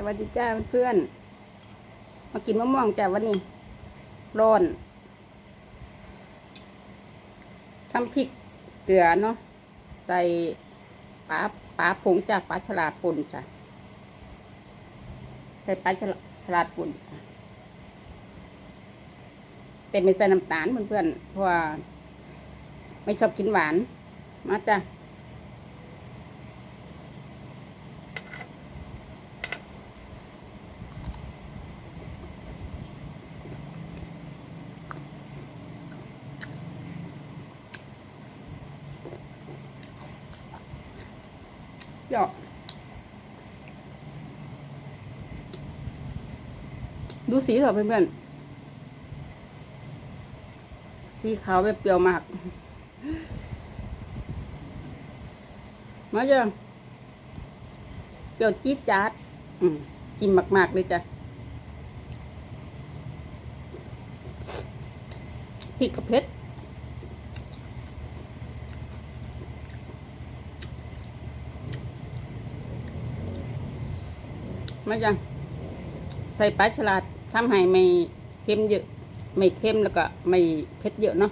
สวัสดีจ้าเพื่อนมากินมะม่วงจ้าวันนี้ ร้อนทำพริกเกลือเนาะใส่ปลาปลาผงจ้าปลาฉลาดป่นจ้ะใส่ปลาฉลาฉลาดป่นจ้ะแต่ไม่ใส่น้ำตาลเพื่อนๆเพราะว่าไม่ชอบกินหวานมาจ้ะ เปรี้ยวดูสีเถอะเพื่อนๆ สีขาวแบบเปรี้ยวมาก มาจ้ะเปรี้ยวจี๊ดจ๊าดกินมาก ๆ เลยจ้ะพริกกับเผ็ด มาจ้ะใส่ปลาฉลาดทำให้ไม่เค็มเยอะ ไม่เค็มแล้วก็ไม่เผ็ดเยอะเนาะ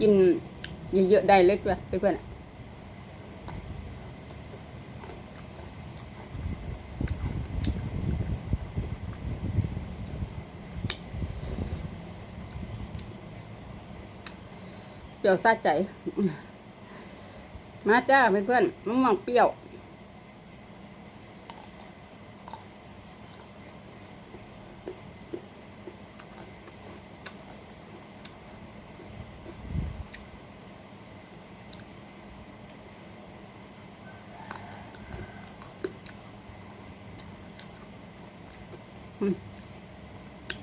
กินเยอะๆได้เลยจ้ะเพื่อนๆ ปรี้ยวซาใจ มาจ้าเพื่อนๆมะม่วงเปรี้ยว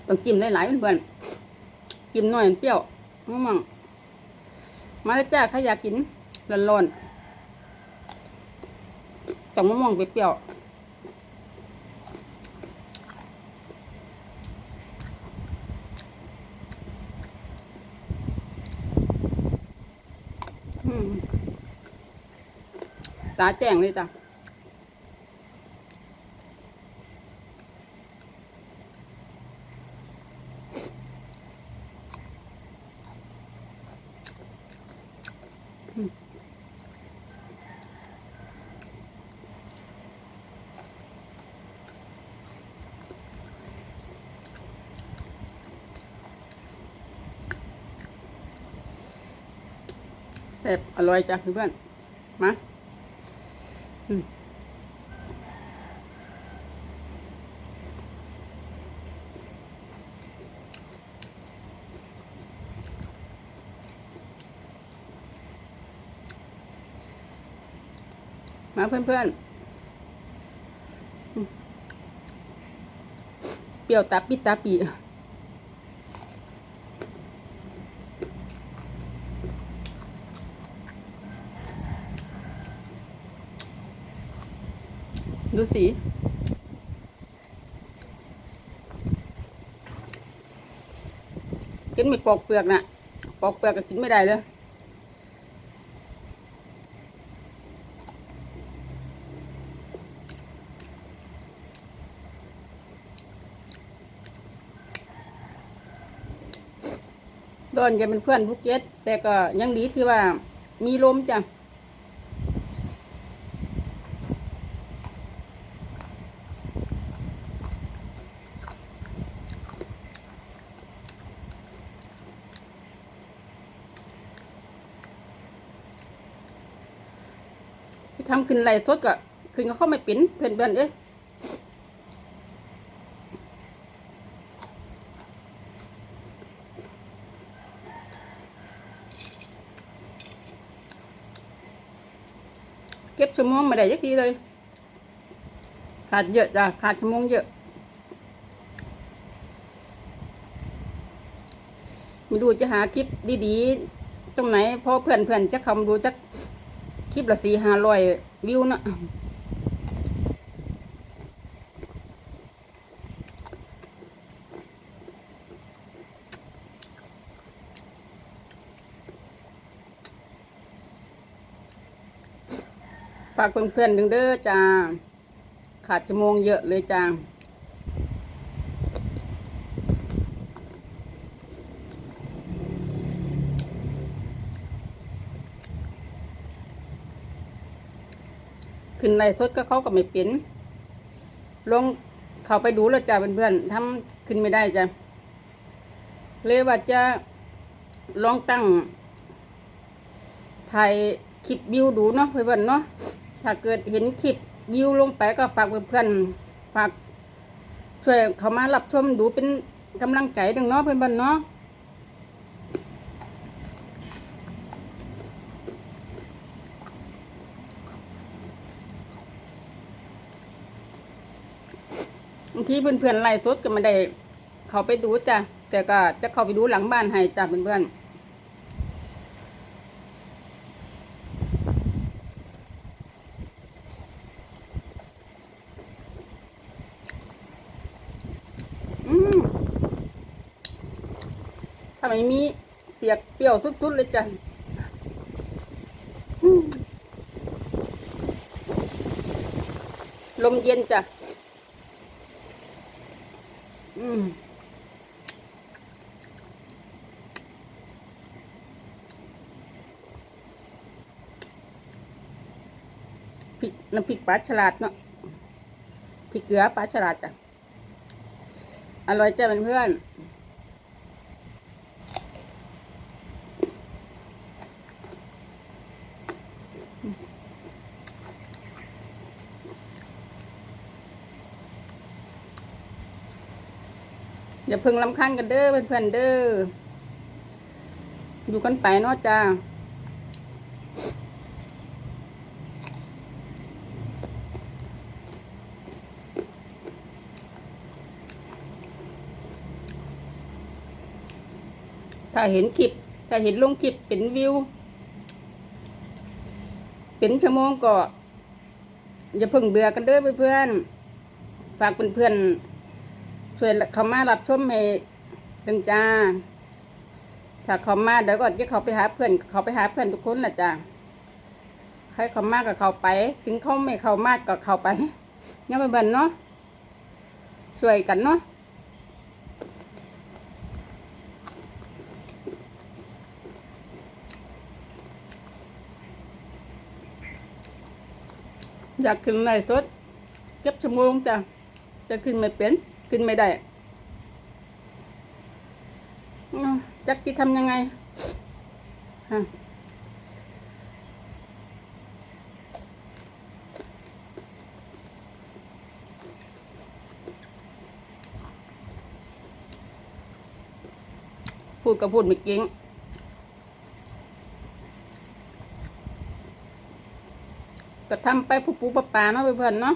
ต้องจิ้มหลายๆเพื่อนๆจิ้มหน่อยเปรี้ยวมะม่วง มาเลยจ้าใครอยากกินร้อนๆต้องมะม่วงเปรี้ยวๆอืมตาแจ้งเลยจ้ะ แซ่บอร่อยจ้ะเพื่อนๆมาอืมาเพื่อนๆ เปรี้ยวตาปิดตาปี ดูสี กินไม่ปอกเปลือกนะปอกเปลือกก็กินไม่ได้เลยโดนจะเป็นเพื่อนพวกเจ็ดแต่ก็ยังดีที่ว่ามีลมจ้ะ ทำขึ้นไรสดก็ขึ้นก็เข้าไม่เป็นเพื่อนเพื่อนเอ้ยเก็บชั่วโมงไม่ได้ยักทีเลย ขาดเยอะจ้ะขาดชั่วโมงเยอะไม่ดูจะหาคลิปดีๆ ตรงไหนพอเพื่อนเพื่อนๆจะคำดูจัก คลิปละสี่ห้าร้อยวิวนะฝากเพื่อนๆดึงเด้อจ้า ขาดชั่วโมงเยอะเลยจ้า นไลฟ์สดก็เขาก็ไม่เป็นลงเขาไปดูแล้วจ้าเพื่อนๆทำขึ้นไม่ได้จ้ะเลยว่าจะลองตั้งถ่ายคลิปวิวดูเนาะเพื่อนๆเนาะถ้าเกิดเห็นคลิปวิวลงไปก็ฝากเพื่อนๆฝากช่วยเขามารับชมดูเป็นกำลังใจดึงเนาะเพื่อนๆเนาะ บางทีเพื่อนๆไล่สดก็ไม่ได้ เขาไปดูจ้ะแต่ก็จะเข้าไปดูหลังบ้านให้จ้ะเพื่อนๆอืมถ้าไม่มีเปียกเปรี้ยวสุดๆเลยจ้ะลมเย็นจ้ะ อืมพริกน้ำพริกปลาฉลาดเนาะพริกเกลือปลาฉลาดจ้ะอร่อยจ้ะเพื่อนๆ อย่าเพิ่งลำคันกันเด้อเพื่อนๆเด้ออยู่กันไปเนาะจ้าถ้าเห็นคลิปถ้าเห็นลงคลิปเป็นวิว เป็นชั่วโมงก็อย่าเพิ่งเบื่อกันเด้อเพื่อนๆฝากเพื่อนๆ ช่วยเขามารับชมให้ดังจ้า ถ้าเขามาเดี๋ยวก่อนจะเขาไปหาเพื่อน เขาไปหาเพื่อนทุกคนแหละจ้าใครเขามากกับเขาไป ถึงเขาไม่เขามากก็เขาไปเนี่ยเพื่นเนาะช่วยกันเนาะอยากขึ้นไลฟ์สดเก็บชั่วโมงจ้ะจะขึ้นไม่เป็น ขึ้นไม่ได้จักที่ทำยังไงพูดก็พูดไม่เก่งก็ทำไปผู้ปูปลาปลาเนาะเพื่อนๆเนาะ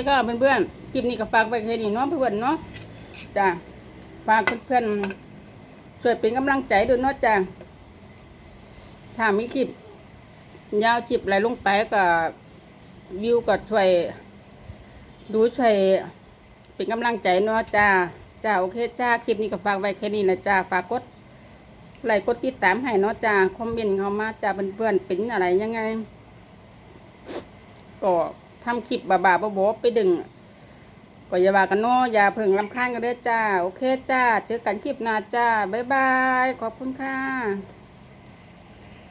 คก็เพื่อนๆคลิปนี้ก็ฝากไว้แค่นี้เนาะเพื่อนๆเนาะจ้ะฝากเพื่อนๆช่วยเป็นกำลังใจด้วยเนาะจ้ะถ้ามีคลิปยาวคลิปอะไรลงไปก็วิวก็ช่วย ดูช่วยเป็นกำลังใจเนาะจ้าจ้าโอเคจ้าคลิปนี้ก็ฝากไว้แค่นี้นะจ้าฝากกดไลค์กดติดตามให้เนาะจ้าคอมเมนต์เข้ามาจ้าเพื่อนๆเป็นอะไรยังไงก็ ทำคลิปบาๆบอๆไปดึงก็อย่าว่ากันเนาะอย่าเพิ่งลำคาญกันเด้อจ้า โอเคจ้า เจอกันคลิปหน้าจ้า บ๊ายบาย ขอบคุณค่ะ